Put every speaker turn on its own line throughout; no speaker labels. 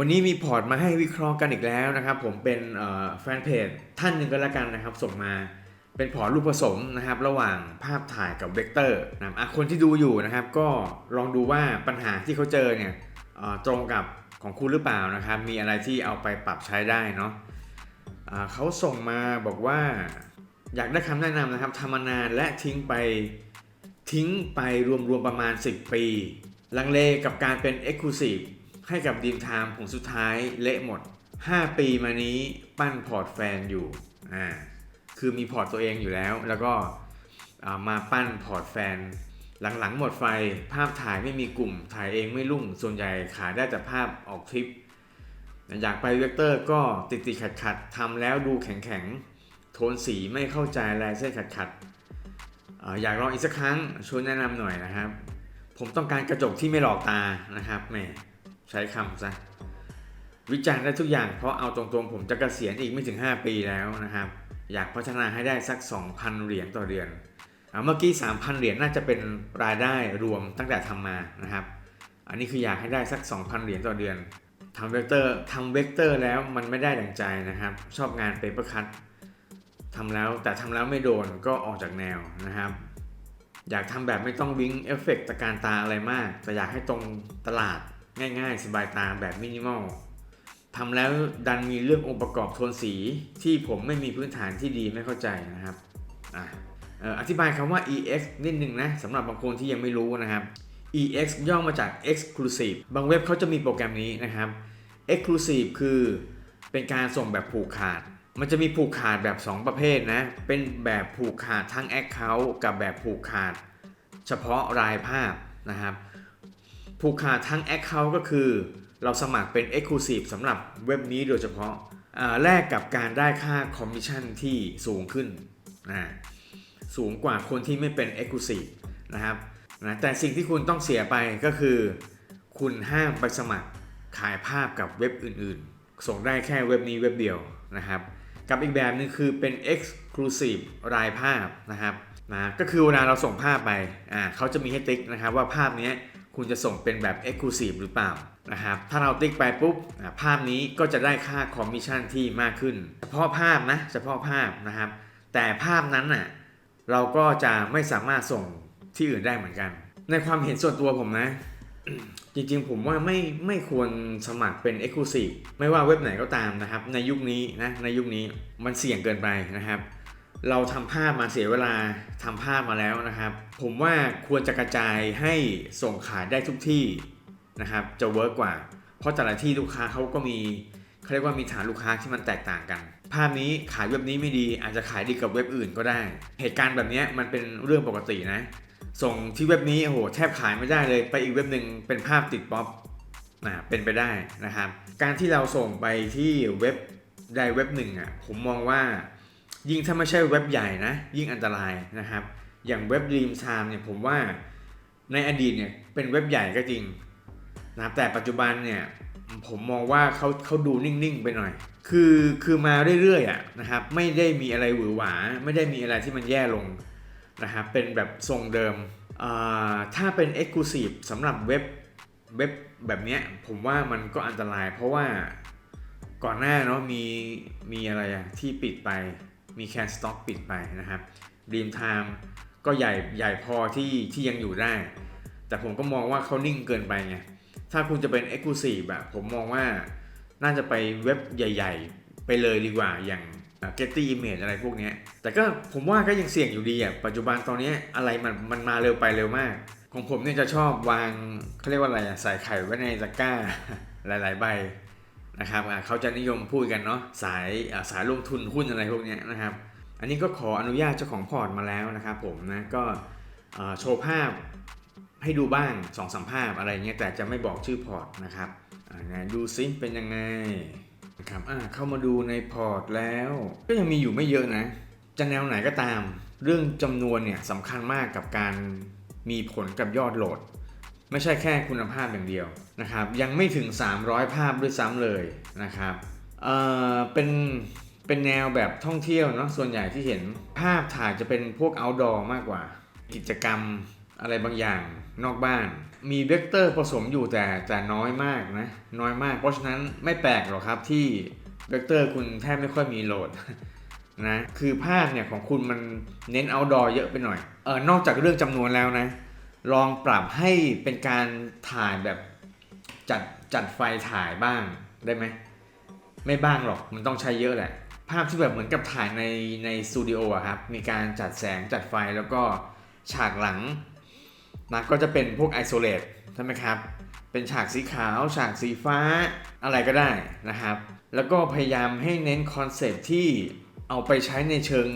วันนี้มีพอร์ตมาให้วิเคราะห์กันอีกแล้วนะครับ ผมเป็นแฟนเพจท่านหนึ่งก็แล้วกันนะครับ ส่งมาเป็นพอร์ตรูปผสมนะครับ ระหว่างภาพถ่ายกับเวกเตอร์นะครับคนที่ดูอยู่นะครับ ก็ลองดูว่าปัญหาที่เขาเจอเนี่ยตรงกับของคุณหรือเปล่านะครับ มีอะไรที่เอาไปปรับใช้ได้เนาะเขาส่งมาบอกว่าอยากได้คำแนะนำนะครับทำมานานและทิ้งไปทิ้งไปรวมๆประมาณ 10 ปี ลังเลกับการเป็น Exclusive ให้กับดีมไทม์ผลสุดท้ายเละหมด 5 ปีมานี้ปั้นพอร์ตแฟนอยู่อ่าคือมีพอร์ตตัวเองอยู่แล้ว แล้วก็มาปั้นพอร์ตแฟน หลังๆ หมดไฟภาพถ่ายไม่มีกลุ่มถ่ายเองไม่รุ่ง ส่วนใหญ่ขายได้แต่ภาพออกทริป อยากไปเวกเตอร์ก็ติดติดขัดขัดๆทำแล้วดูแข็งแข็งๆโทนสีไม่เข้าใจลายเส้นขัดขัดๆออยากลองอีกสักครั้งช่วยแนะนำหน่อยนะครับ ผมต้องการกระจกที่ไม่หลอกตานะครับแหม ใช้คำซะวิจารณ์ได้ทุกอย่างเพราะเอาตรงๆผมจะเกษียณอีกไม่ถึง 5 ปีแล้วนะครับ อยากพัฒนาให้ได้สัก 2,000 เหรียญต่อเดือนเมื่อกี้ 3,000 เหรียญน่าจะเป็นรายได้รวมตั้งแต่ทำมานะครับ อันนี้คืออยากให้ได้สัก 2,000 เหรียญต่อเดือนทำเวกเตอร์ทำเวกเตอร์แล้วมันไม่ได้ดังใจนะครับ ชอบงานเปเปอร์คัตทำแล้วแต่ทำแล้วไม่โดนก็ออกจากแนวนะครับ อยากทำแบบไม่ต้องวิ้งเอฟเฟกต์ตะการตาอะไรมาก แต่อยากให้ตรงตลาด ง่ายๆ สบายตาแบบมินิมอลทำแล้วดันมีเรื่ององค์ประกอบโทนสีที่ผมไม่มีพื้นฐานที่ดีไม่เข้าใจนะครับออธิบายคำว่า EX นิดนึงนะสำหรับบางคนที่ยังไม่รู้นะครับ EX ย่อมาจาก Exclusive บางเว็บเขาจะมีโปรแกรมนี้นะครับ Exclusive คือเป็นการส่งแบบผูกขาด มันจะมีผูกขาดแบบ 2 ประเภทนะ เป็นแบบผูกขาดทั้ง Account กับแบบผูกขาด เฉพาะรายภาพนะครับ ผูกขาดทั้ง Account ก็คือ เราสมัครเป็น Exclusive สำหรับเว็บนี้โดยเฉพาะแลกกับการได้ค่าคอมมิชชั่นที่สูงขึ้นนะสูงกว่าคนที่ไม่เป็น Exclusive นะครับนะแต่สิ่งที่คุณต้องเสียไปก็คือ คุณห้ามไปสมัครขายภาพกับเว็บอื่นๆ ส่งได้แค่เว็บนี้เว็บเดียวนะครับ กับอีกแบบนึงคือเป็น Exclusive รายภาพนะครับนะก็คือเวลาเราส่งภาพไปอ่าเขาจะมีให้ติ๊กนะครับว่าภาพนี้ คุณจะส่งเป็นแบบ Exclusive หรือเปล่านะครับถ้าเราติ๊กไปปุ๊บภาพนี้ก็จะได้ค่าคอมมิชชั่นที่มากขึ้น เฉพาะภาพนะเฉพาะภาพนะครับ แต่ภาพนั้นน่ะเราก็จะไม่สามารถส่งที่อื่นได้เหมือนกัน ในความเห็นส่วนตัวผมนะ จริงๆผมว่าไม่ไม่ควรสมัครเป็น Exclusive ไม่ว่าเว็บไหนก็ตามนะครับ ในยุคนี้นะในยุคนี้มันเสี่ยงเกินไปนะครับ เราทำภาพมาเสียเวลาทำภาพมาแล้วนะครับ ผมว่าควรจะกระจายให้ส่งขายได้ทุกที่นะครับ จะเวิร์กกว่า เพราะแต่ละที่ลูกค้าเขาก็มีเขาเรียกว่ามีฐานลูกค้าที่มันแตกต่างกัน ภาพนี้ขายเว็บนี้ไม่ดีอาจจะขายดีกับเว็บอื่นก็ได้ เหตุการณ์แบบนี้มันเป็นเรื่องปกตินะ ส่งที่เว็บนี้โอ้โหแทบขายไม่ได้เลย ไปอีกเว็บหนึ่งเป็นภาพติดป๊อปนะเป็นไปได้นะครับ การที่เราส่งไปที่เว็บใดเว็บหนึ่งอะผมมองว่า ยิ่งถ้าไม่ใช่เว็บใหญ่นะ ยิ่งอันตรายนะครับ อย่างเว็บ Dream Time เนี่ยผมว่าในอดีตเนี่ยเป็นเว็บใหญ่ก็จริงนะครับแต่ปัจจุบันเนี่ยผมมองว่าเขาเขาดูนิ่งๆไปหน่อย คือคือมาเรื่อยๆอะนะครับไม่ได้มีอะไรหวือหวา ไม่ได้มีอะไรที่มันแย่ลงนะครับเป็นแบบทรงเดิมอ่าถ้าเป็น Exclusive สำหรับเว็บเว็บแบบเนี้ยผมว่ามันก็อันตรายเพราะว่าก่อนหน้าเนาะมีมีอะไรอะที่ปิดไป มีแคนสต็อกปิดไปนะครับ Dream Time ก็ใหญ่ใหญ่พอที่ที่ยังอยู่ได้ แต่ผมก็มองว่าเขานิ่งเกินไปไง ถ้าคุณจะเป็น Exclusive แบบผมมองว่าน่าจะไปเว็บใหญ่ ๆ ไปเลยดีกว่าอย่าง Getty Image อะไรพวกนี้แต่ก็ผมว่าก็ยังเสี่ยงอยู่ดีอะปัจจุบันตอนนี้อะไรมันมันมาเร็วไปเร็วมาก ของผมเนี่ยจะชอบวางเขาเรียกว่าอะไรอะใส่ไข่ไว้ในตะกร้าหลาย ๆ ใบ นะครับเขาจะนิยมพูดกันเนาะสายสายลงทุนหุ้นอะไรพวกนี้นะครับ อันนี้ก็ขออนุญาตเจ้าของพอร์ตมาแล้วนะครับผมนะก็โชว์ภาพให้ดูบ้างสองสามภาพอะไรเงี้ยแต่จะไม่บอกชื่อพอร์ตนะครับดูซิเป็นยังไงนะครับเข้ามาดูในพอร์ตแล้ว ก็ยังมีอยู่ไม่เยอะนะ จะแนวไหนก็ตาม เรื่องจำนวนเนี่ยสำคัญมากกับการมีผลกับยอดโหลด ไม่ใช่แค่คุณภาพอย่างเดียวนะครับ ยังไม่ถึง 300 ภาพด้วยซ้ำเลยนะครับเอ่อเป็นเป็นแนวแบบท่องเที่ยวเนาะส่วนใหญ่ที่เห็นภาพถ่ายจะเป็นพวก outdoor มากกว่า กิจกรรมอะไรบางอย่างนอกบ้าน มีเวกเตอร์ผสมอยู่แต่แต่น้อยมากนะน้อยมาก เพราะฉะนั้นไม่แปลกหรอกครับที่เวกเตอร์คุณแทบไม่ค่อยมีโหลดนะคือภาพเนี่ยของคุณมันเน้น outdoor เยอะไปหน่อยเออนอกจากเรื่องจำนวนแล้วนะ ลองปรับให้เป็นการถ่ายแบบจัดจัดไฟถ่ายบ้างได้ไหมไม่บ้างหรอกมันต้องใช้เยอะแหละ ภาพที่แบบเหมือนกับถ่ายในในสตูดิโออะครับมีการจัดแสงจัดไฟแล้วก็ฉากหลังนะก็จะเป็นพวกไอโซเลตใช่ไหมครับ เป็นฉากสีขาว ฉากสีฟ้าอะไรก็ได้นะครับ แล้วก็พยายามให้เน้นคอนเซปต์ที่เอาไปใช้ในเชิง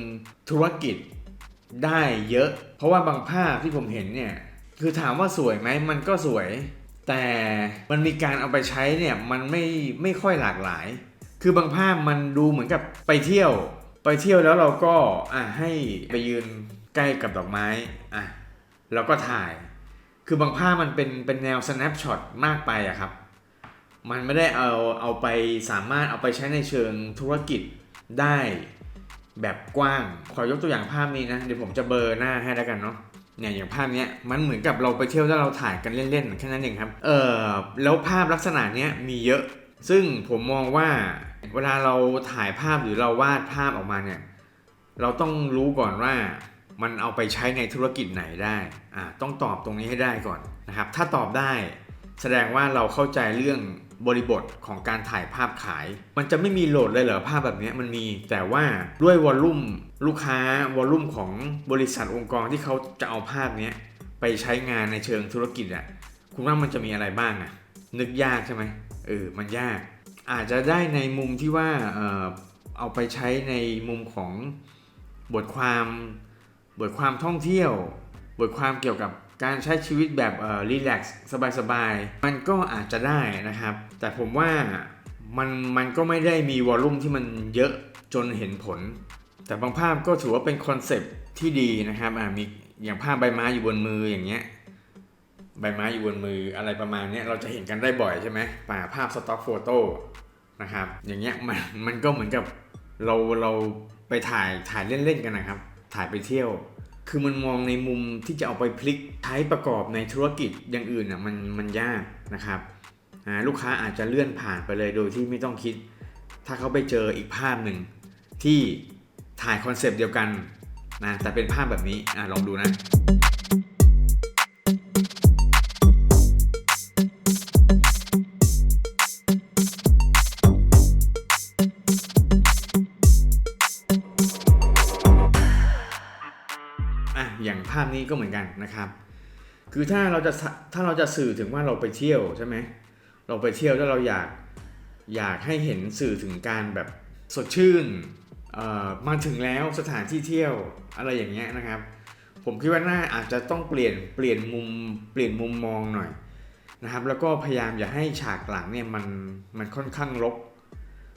ธุรกิจได้เยอะ เพราะว่าบางภาพที่ผมเห็นเนี่ย คือถามว่าสวยไหมมันก็สวย แต่มันมีการเอาไปใช้เนี่ยมันไม่ไม่ค่อยหลากหลาย คือบางภาพมันดูเหมือนกับไปเที่ยว ไปเที่ยวแล้วเราก็อะให้ไปยืนใกล้กับดอกไม้อะแล้วก็ถ่าย คือบางภาพมันเป็นเป็นแนว snapshot มากไปอะครับ มันไม่ได้เอาเอาไปสามารถเอาไปใช้ในเชิงธุรกิจได้แบบกว้าง ขอยกตัวอย่างภาพนี้นะ เดี๋ยวผมจะเบอร์หน้าให้แล้วกันเนาะ เนี่ยอย่างภาพเนี้ยมันเหมือนกับเราไปเที่ยวแล้วเราถ่ายกันเล่นๆแค่นั้นเองครับ เออแล้วภาพลักษณะเนี้ยมีเยอะ ซึ่งผมมองว่าเวลาเราถ่ายภาพหรือเราวาดภาพออกมาเนี่ยเราต้องรู้ก่อนว่ามันเอาไปใช้ในธุรกิจไหนได้อ่าต้องตอบตรงนี้ให้ได้ก่อนนะครับ ถ้าตอบได้แสดงว่าเราเข้าใจเรื่อง บริบทของการถ่ายภาพขาย มันจะไม่มีโหลดเลยเหรอภาพแบบนี้มันมี แต่ว่าด้วยวอลลุ่มลูกค้าวอลลุ่มของบริษัทองค์กรที่เขาจะเอาภาพนี้ไปใช้งานในเชิงธุรกิจอะคุณว่ามันจะมีอะไรบ้างอะนึกยากใช่ไหมเออมันยาก อาจจะได้ในมุมที่ว่าเออเอาไปใช้ในมุมของบทความ บทความท่องเที่ยว บทความเกี่ยวกับ การใช้ชีวิตแบบเอ่อรีแลกซ์สบายๆ มันก็อาจจะได้นะครับ แต่ผมว่ามันมันก็ไม่ได้มีวอลลุ่มที่มันเยอะจนเห็นผล แต่บางภาพก็ถือว่าเป็นคอนเซปที่ดีนะครับอ่ามีอย่างภาพใบไม้อยู่บนมืออย่างเงี้ยใบไม้อยู่บนมืออะไรประมาณเนี้ยเราจะเห็นกันได้บ่อยใช่ไหมป่าภาพสต็อกโฟโต้นะครับอย่างเงี้ยมันมันก็เหมือนกับเราเราไปถ่ายถ่ายเล่นๆกันนะครับ ถ่ายไปเที่ยว คือมันมองในมุมที่จะเอาไปพลิกใช้ประกอบในธุรกิจอย่างอื่นอะมันมันยากนะครับอ่าลูกค้าอาจจะเลื่อนผ่านไปเลยโดยที่ไม่ต้องคิด ถ้าเขาไปเจออีกภาพหนึ่งที่ถ่ายคอนเซปต์เดียวกันนะแต่เป็นภาพแบบนี้อ่าลองดูนะอะ นี้ก็เหมือนกันนะครับ คือถ้าเราจะถ้าเราจะสื่อถึงว่าเราไปเที่ยวใช่ไหมเราไปเที่ยวแล้วเราอยากอยากให้เห็นสื่อถึงการแบบสดชื่นเอ่อมาถึงแล้วสถานที่เที่ยวอะไรอย่างเงี้ยนะครับ ผมคิดว่าน่าอาจจะต้องเปลี่ยนเปลี่ยนมุมเปลี่ยนมุมมองหน่อยนะครับ แล้วก็พยายามอย่าให้ฉากหลังเนี่ยมันมันค่อนข้างรก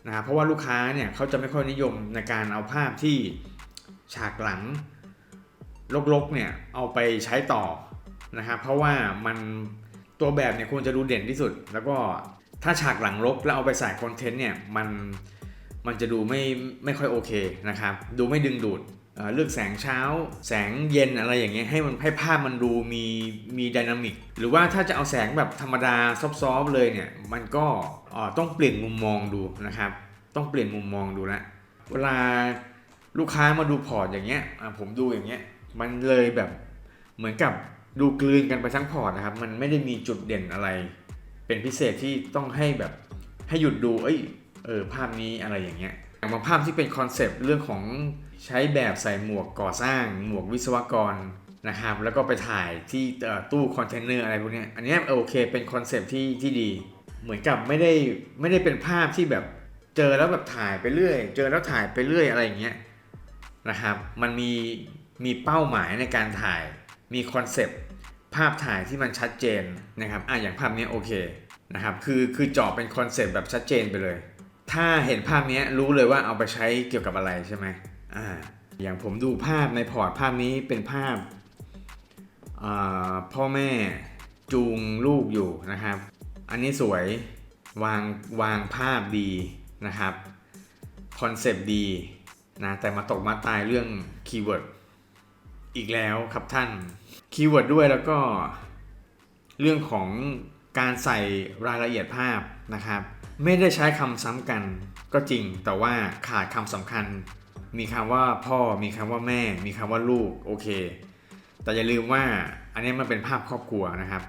นะครับเพราะว่าลูกค้าเนี่ยเขาจะไม่ค่อยนิยมในการเอาภาพที่ฉากหลัง ลกๆเนี่ยเอาไปใช้ต่อนะครับเพราะว่ามันตัวแบบเนี่ยควรจะดูเด่นที่สุด แล้วก็ถ้าฉากหลังลกแล้วเอาไปใส่คอนเทนต์เนี่ยมันมันจะดูไม่ไม่ค่อยโอเคนะครับดูไม่ดึงดูดเลือกแสงเช้า แสงเย็นอะไรอย่างเงี้ยให้มันให้ภาพมันดูมีมีดินามิกหรือว่าถ้าจะเอาแสงแบบธรรมดาซอฟๆเลยเนี่ยมันก็ต้องเปลี่ยนมุมมองดูนะครับ ต้องเปลี่ยนมุมมองดูละเวลาลูกค้ามาดูพอร์ตอย่างเงี้ยผมดูอย่างเงี้ย มันเลยแบบเหมือนกับดูกลืนกันไปทั้งพอร์ตนะครับ มันไม่ได้มีจุดเด่นอะไร เป็นพิเศษที่ต้องให้แบบให้หยุดดู เอ้ย เออ ภาพนี้อะไรอย่างเงี้ย อย่างบางภาพที่เป็นคอนเซปต์เรื่องของใช้แบบใส่หมวกก่อสร้าง หมวกวิศวกรนะครับ แล้วก็ไปถ่ายที่ตู้คอนเทนเนอร์อะไรพวกนี้ อันนี้โอเค เป็นคอนเซปต์ที่ที่ดี เหมือนกับไม่ได้ไม่ได้เป็นภาพที่แบบเจอแล้วแบบถ่ายไปเรื่อย เจอแล้วถ่ายไปเรื่อยอะไรอย่างเงี้ยนะครับ มันมี มีเป้าหมายในการถ่าย มีคอนเซปต์ภาพถ่ายที่มันชัดเจนนะครับอะอย่างภาพนี้โอเคนะครับคือคือจาะเป็นคอนเซปต์แบบชัดเจนไปเลย ถ้าเห็นภาพนี้รู้เลยว่าเอาไปใช้เกี่ยวกับอะไรใช่ไหมอ่าอย่างผมดูภาพในพอร์ตภาพนี้เป็นภาพาพ่อแม่จูงลูกอยู่นะครับ อันนี้สวยวางวางภาพดีนะครับคอนเซปต์ดีนะแต่มาตกมาตายเรื่องคีย์เวิร์ด อีกแล้วครับท่านคีย์เวิร์ดด้วยแล้วก็เรื่องของการใส่รายละเอียดภาพนะครับ ไม่ได้ใช้คำซ้ำกันก็จริง แต่ว่าขาดคำสำคัญ มีคำว่าพ่อ มีคำว่าแม่ มีคำว่าลูกโอเค แต่อย่าลืมว่าอันนี้มันเป็นภาพครอบครัวนะครับ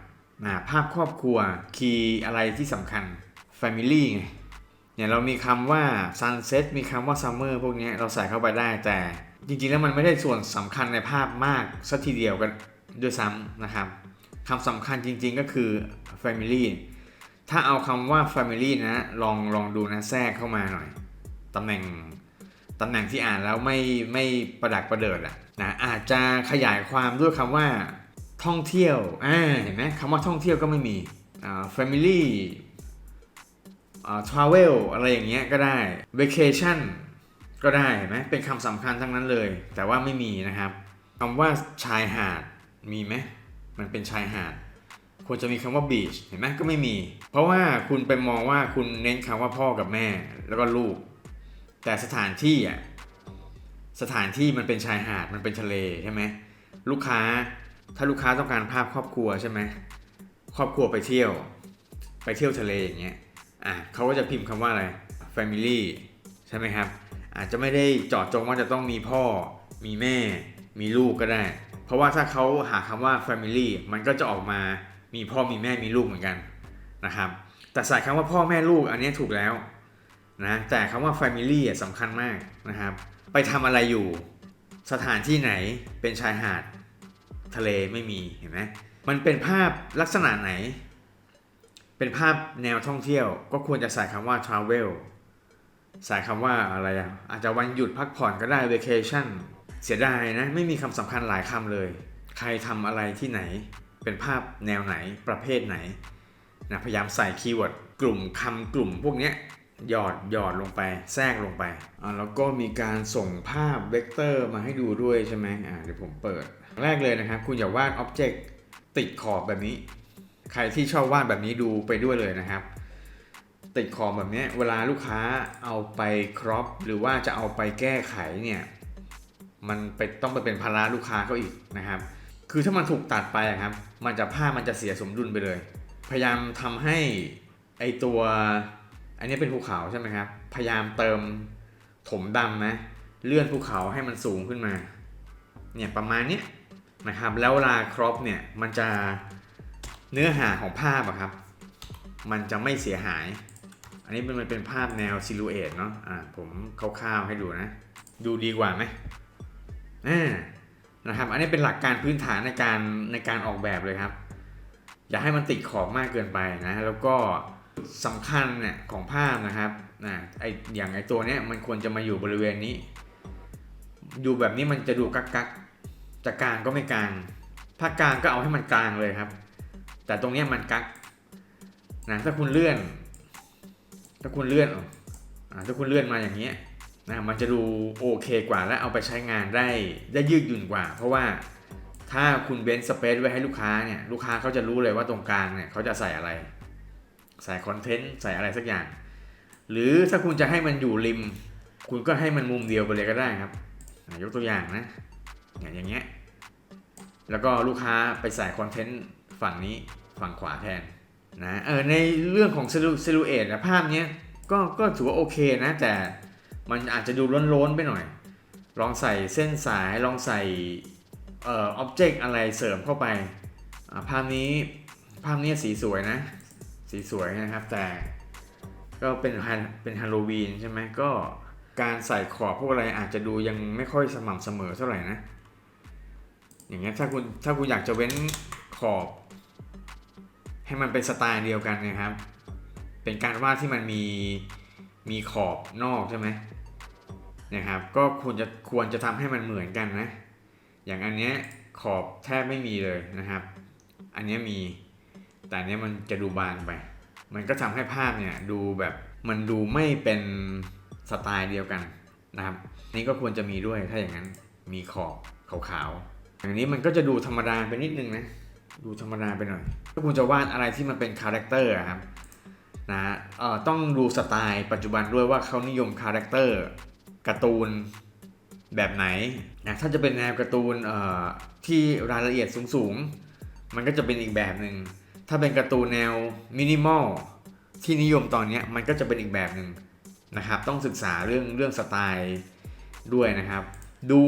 นะภาพครอบครัวคีย์อะไรที่สำคัญ Family ไงเนี่ยเรามีคำว่า sunset มีคำว่า summer พวกนี้เราใส่เข้าไปได้แต่ จริงๆแล้วมันไม่ได้ส่วนสำคัญในภาพมากสักทีเดียวกันด้วยซ้ำนะครับคำสำคัญจริงๆก็คือ family ถ้าเอาคำว่า family นะลองลองดูนะแทรกเข้ามาหน่อยตำแหน่งตำแหน่งที่อ่านแล้วไม่ไม่ประดักประเดิดอะนะอาจจะขยายความด้วยคำว่าท่องเที่ยวอ่าเห็นไหมคำว่าท่องเที่ยวก็ไม่มีอ่า family อ่า travel อะไรอย่างเงี้ยก็ได้ vacation ก็ได้เห็นไหมเป็นคำสำคัญทั้งนั้นเลย แต่ว่าไม่มีนะครับคำว่าชายหาดมีไหมมันเป็นชายหาดควรจะมีคำว่า beach เห็นไหมก็ไม่มี เพราะว่าคุณไปมองว่าคุณเน้นคำว่าพ่อกับแม่แล้วก็ลูก แต่สถานที่อะสถานที่มันเป็นชายหาดมันเป็นทะเลใช่ไหมลูกค้าถ้าลูกค้าต้องการภาพครอบครัวใช่ไหมครอบครัวไปเที่ยว ไปเที่ยวทะเลอย่างเงี้ยอะเขาก็จะพิมพ์คำว่าอะไร family ใช่ไหมครับ อาจจะไม่ได้เจาะจงว่าจะต้องมีพ่อ มีแม่ มีลูกก็ได้ เพราะว่าถ้าเขาหาคำว่า family มันก็จะออกมามีพ่อมีแม่มีลูกเหมือนกันนะครับ แต่ใส่คำว่าพ่อแม่ลูกอันนี้ถูกแล้วนะแต่คำว่า family อะสำคัญมากนะครับ ไปทำอะไรอยู่ สถานที่ไหนเป็นชายหาด ทะเลไม่มีเห็นไหมมันเป็นภาพลักษณะไหน เป็นภาพแนวท่องเที่ยว ก็ควรจะใส่คำว่า travel ใส่คำว่าอะไรอะ อาจจะวันหยุดพักผ่อนก็ได้ vacation เสียดายนะ ไม่มีคำสำคัญหลายคำเลย ใครทำอะไรที่ไหน เป็นภาพแนวไหนประเภทไหนนะพยายามใส่คีย์เวิร์ดกลุ่มคำกลุ่มพวกเนี้ยหยอดหยอดลงไปแทรกลงไปอ่าแล้วก็มีการส่งภาพเวกเตอร์มาให้ดูด้วยใช่ไหมอ่าเดี๋ยวผมเปิด แรกเลยนะครับ คุณอย่าวาดอ็อบเจกต์ติดขอบแบบนี้ ใครที่ชอบวาดแบบนี้ดูไปด้วยเลยนะครับ ติดขอบแบบนี้เวลาลูกค้าเอาไปครอปหรือว่าจะเอาไปแก้ไขเนี่ยมันไปต้องไปเป็นภาระลูกค้าเขาอีกนะครับ คือถ้ามันถูกตัดไปอะครับ มันจะภามันจะเสียสมดุลไปเลย พยายามทำให้ไอตัวอันนี้เป็นภูเขาใช่ไหมครับ พยายามเติมถมดำนะเลื่อนภูเขาให้มันสูงขึ้นมา เนี่ยประมาณนี้นะครับ แล้วเวลาครอปเนี่ยมันจะเนื้อหาของภาพอะครับ มันจะไม่เสียหาย อันนี้มันเป็นภาพแนวซิลูเอตเนาะอ่าผมคร่าวๆให้ดูนะ ดูดีกว่าไหมอ่านะครับอันนี้เป็นหลักการพื้นฐานในการในการออกแบบเลยครับ อย่าให้มันติดขอบมากเกินไปนะแล้วก็สำคัญเนี่ยของภาพนะครับนะไออย่างไอตัวเนี้ยมันควรจะมาอยู่บริเวณนี้ อยู่แบบนี้มันจะดูกักกักจะกลางก็ไม่กลางถ้ากลางก็เอาให้มันกลางเลยครับ แต่ตรงเนี้ยมันกักนะถ้าคุณเลื่อน ถ้าคุณเลื่อนอ่าถ้าคุณเลื่อนมาอย่างเงี้ยนะมันจะดูโอเคกว่าและเอาไปใช้งานได้ได้ยืดหยุ่นกว่า เพราะว่าถ้าคุณเว้นสเปซไว้ให้ลูกค้าเนี่ยลูกค้าเขาจะรู้เลยว่าตรงกลางเนี่ยเขาจะใส่อะไร ใส่คอนเทนต์ใส่อะไรสักอย่าง หรือถ้าคุณจะให้มันอยู่ริม คุณก็ให้มันมุมเดียวไปเลยก็ได้ครับยกตัวอย่างนะอย่างอย่างเงี้ยแล้วก็ลูกค้าไปใส่คอนเทนต์ฝั่งนี้ฝั่งขวาแทน นะเออในเรื่องของซิลูเอตนะภาพเนี้ยก็ก็ถือว่าโอเคนะ แต่มันอาจจะดูล้นๆไปหน่อย ลองใส่เส้นสายลองใส่เอ่ออ็อบเจกต์อะไรเสริมเข้าไป ภาพนี้ภาพนี้สีสวยนะ สีสวยนะครับ แต่ก็เป็นเป็นฮาโลวีนใช่ไหมก็การใส่ขอบพวกอะไรอาจจะดูยังไม่ค่อยสม่ำเสมอเท่าไหร่นะ อย่างเงี้ยถ้าคุณถ้าคุณอยากจะเว้นขอบ ให้มันเป็นสไตล์เดียวกันนะครับ เป็นการวาดที่มันมีมีขอบนอกใช่ไหมนะครับ ก็ควรจะควรจะทำให้มันเหมือนกันนะ อย่างอันเนี้ยขอบแทบไม่มีเลยนะครับ อันเนี้ยมี แต่อันเนี้ยมันจะดูบางไป มันก็ทำให้ภาพเนี่ยดูแบบมันดูไม่เป็นสไตล์เดียวกันนะครับ นี่ก็ควรจะมีด้วยถ้าอย่างนั้นมีขอบขาวๆอย่างนี้มันก็จะดูธรรมดาไปนิดนึงนะ ดูธรรมดาไปหน่อย ถ้าคุณจะวาดอะไรที่มันเป็นคาแรคเตอร์อะครับนะเอ่อต้องดูสไตล์ปัจจุบันด้วยว่าเขานิยมคาแรคเตอร์การ์ตูนแบบไหนนะถ้าจะเป็นแนวการ์ตูนเอ่อที่รายละเอียดสูงๆ มันก็จะเป็นอีกแบบหนึ่ง ถ้าเป็นการ์ตูนแนวมินิมอลที่นิยมตอนนี้มันก็จะเป็นอีกแบบหนึ่งนะครับ ต้องศึกษาเรื่องเรื่องสไตล์ด้วยนะครับ ดู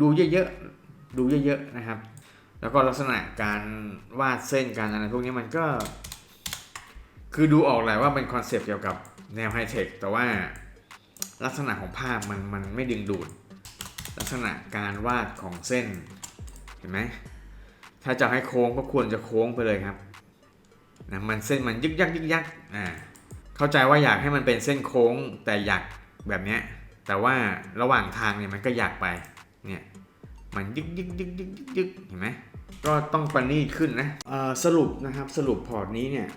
ดูเยอะๆ ดูเยอะๆนะครับ แล้วก็ลักษณะการวาดเส้นการอะไรพวกนี้มันก็ คือดูออกแหละว่าเป็นคอนเซปต์เกี่ยวกับแนวไฮเทคแต่ว่าลักษณะของภาพมันมันไม่ดึงดูด ลักษณะการวาดของเส้นเห็นไหมถ้าจะให้โค้งก็ควรจะโค้งไปเลยครับนะมันเส้นมันยึกยักยึกยักอ่าเข้าใจว่าอยากให้มันเป็นเส้นโค้งแต่อยากแบบเนี้ยแต่ว่าระหว่างทางเนี่ยมันก็อยากไปเนี่ยมันยึกยึกยึกยึกยึกยึกเห็นไหม ก็ต้องประณีตขึ้นนะสรุปนะครับสรุปพอร์ตนี้เนี่ย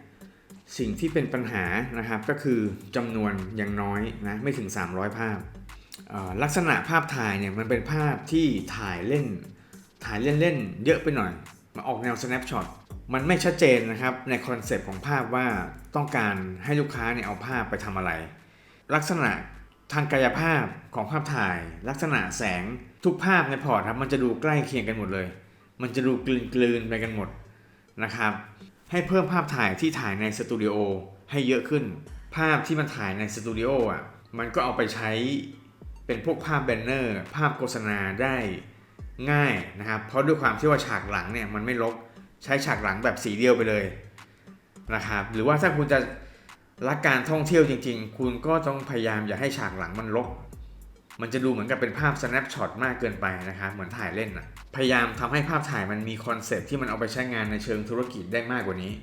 สิ่งที่เป็นปัญหานะครับก็คือจำนวนย่างน้อยนะไม่ถึง 300 ภาพ ลักษณะภาพถ่ายเนี่ยมันเป็นภาพที่ถ่ายเล่น ถ่ายเล่นๆเยอะไปหน่อยมาออกแนว snapshot มันไม่ชัดเจนนะครับในคอนเซปต์ของภาพว่าต้องการให้ลูกค้าเนี่ยเอาภาพไปทำอะไร ลักษณะทางกายภาพของภาพถ่าย ลักษณะแสงทุกภาพในพอร์ตครับมันจะดูใกล้เคียงกันหมดเลย มันจะดูกลืนๆไปกันหมดนะครับ ให้เพิ่มภาพถ่ายที่ถ่ายในสตูดิโอให้เยอะขึ้น ภาพที่มันถ่ายในสตูดิโออะ มันก็เอาไปใช้เป็นพวกภาพแบนเนอร์ ภาพโฆษณาได้ง่ายนะครับ เพราะด้วยความที่ว่าฉากหลังเนี่ยมันไม่ลกใช้ฉากหลังแบบสีเดียวไปเลยนะครับ หรือว่าถ้าคุณจะรักการท่องเที่ยวจริง ๆ คุณก็ต้องพยายามอย่าให้ฉากหลังมันลก มันจะดูเหมือนกับเป็นภาพ snapshot มากเกินไปนะครับเหมือนถ่ายเล่นนะพยายามทำให้ภาพถ่ายมันมีคอนเซ็ปต์ที่มันเอาไปใช้งานในเชิงธุรกิจได้มากกว่านี้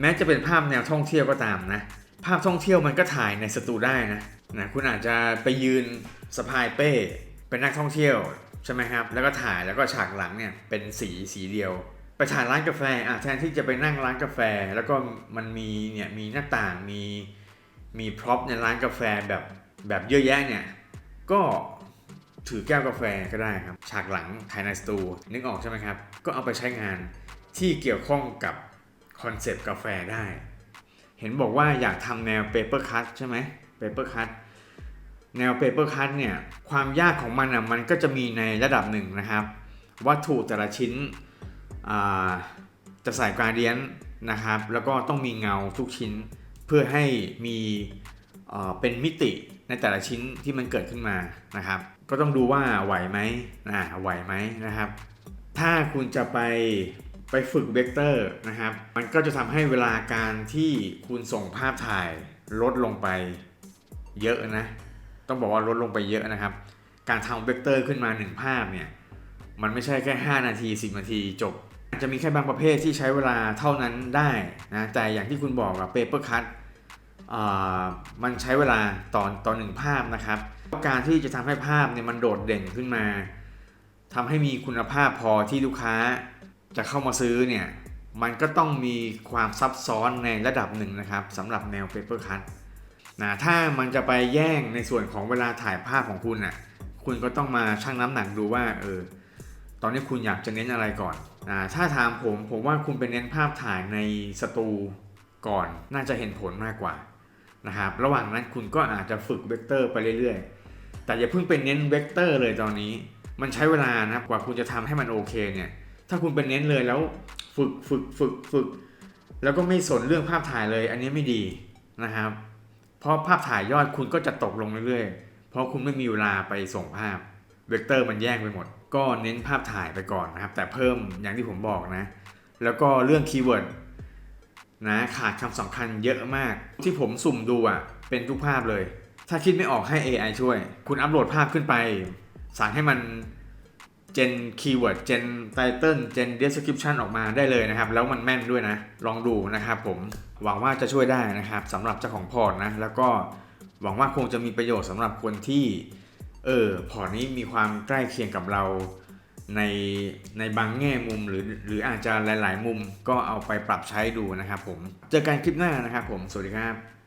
แม้จะเป็นภาพแนวท่องเที่ยวก็ตามนะ ภาพท่องเที่ยวมันก็ถ่ายในสตูได้นะนะคุณอาจจะไปยืนสะพายเป้เป็นนักท่องเที่ยวใช่ไหมครับ แล้วก็ถ่ายแล้วก็ฉากหลังเนี่ยเป็นสีสีเดียว ไปถ่ายร้านกาแฟอะแทนที่จะไปนั่งร้านกาแฟ แล้วก็มันมีเนี่ยมีหน้าต่างมีมีพร็อพในร้านกาแฟแบบแบบเยอะแยะเนี่ย ก็ถือแก้วกาแฟก็ได้ครับ ฉากหลังถ่ายในสตูนึกออกใช่ไหมครับ ก็เอาไปใช้งานที่เกี่ยวข้องกับคอนเซปต์กาแฟได้ เห็นบอกว่าอยากทำแนวเปเปอร์คั t ใช่ไหมเปเปอร์คั t แนว Paper Cut เนี่ย ความยากของมันอะมันก็จะมีในระดับหนึ่งนะครับ วัตถุแต่ละชิ้นจะใส่กราเดียนนะครับ แล้วก็ต้องมีเงาทุกชิ้นเพื่อให้มีเอ่อเป็นมิติ ในแต่ละชิ้นที่มันเกิดขึ้นมานะครับ ก็ต้องดูว่าไหวไหมอ่าไหวไหมนะครับ ถ้าคุณจะไปไปฝึกเวกเตอร์นะครับ มันก็จะทำให้เวลาการที่คุณส่งภาพถ่ายลดลงไปเยอะนะ ต้องบอกว่าลดลงไปเยอะนะครับ การทำเวกเตอร์ขึ้นมา1ภาพเนี่ยมันไม่ใช่แค่ 5 นาที 10 นาทีจบ จะมีแค่บางประเภทที่ใช้เวลาเท่านั้นได้นะ แต่อย่างที่คุณบอกอะเปเปอร์คัต มันใช้เวลาตอนตอนหนึ่งภาพนะครับการที่จะทำให้ภาพเนี่ยมันโดดเด่นขึ้นมาทำให้มีคุณภาพพอที่ลูกค้าจะเข้ามาซื้อเนี่ยมันก็ต้องมีความซับซ้อนในระดับหนึ่งนะครับสำหรับแนว Paper Cut นะถ้ามันจะไปแย่งในส่วนของเวลาถ่ายภาพของคุณน่ะคุณก็ต้องมาชั่งน้ำหนักดูว่าเออตอนนี้คุณอยากจะเน้นอะไรก่อนนะถ้าถามผมผมว่าคุณไปเน้นภาพถ่ายในสตูก่อน น่าจะเห็นผลมากกว่า นะครับระหว่างนั้นคุณก็อาจจะฝึกเวกเตอร์ไปเรื่อยๆ แต่อย่าเพิ่งไปเน้นเวกเตอร์เลยตอนนี้ มันใช้เวลานะกว่าคุณจะทำให้มันโอเคเนี่ยถ้าคุณไปเน้นเลยแล้วฝึกฝึกฝึกฝึก แล้วก็ไม่สนเรื่องภาพถ่ายเลย อันนี้ไม่ดีนะครับ เพราะภาพถ่ายยอดคุณก็จะตกลงเรื่อยๆ เพราะคุณไม่มีเวลาไปส่งภาพเวกเตอร์มันแย่งไปหมด ก็เน้นภาพถ่ายไปก่อนนะครับ แต่เพิ่มอย่างที่ผมบอกนะ แล้วก็เรื่องคีย์เวิร์ด นะขาดคำสำคัญเยอะมาก ที่ผมสุ่มดูอะ เป็นทุกภาพเลย ถ้าคิดไม่ออกให้ AI ช่วย คุณอัปโหลดภาพขึ้นไป สั่งให้มันเจนคีย์เวิร์ดเจนไตเติลเจนเดสคริปชันออกมาได้เลยนะครับ แล้วมันแม่นด้วยนะ ลองดูนะครับผมหวังว่าจะช่วยได้นะครับสำหรับเจ้าของพอร์ตนะ แล้วก็หวังว่าคงจะมีประโยชน์สำหรับคนที่เออพอร์ตนี้มีความใกล้เคียงกับเรา ในในบางแง่มุมหรือหรืออาจจะหลาย ๆ มุมก็เอาไปปรับใช้ดูนะครับผม เจอกันคลิปหน้านะครับผม สวัสดีครับ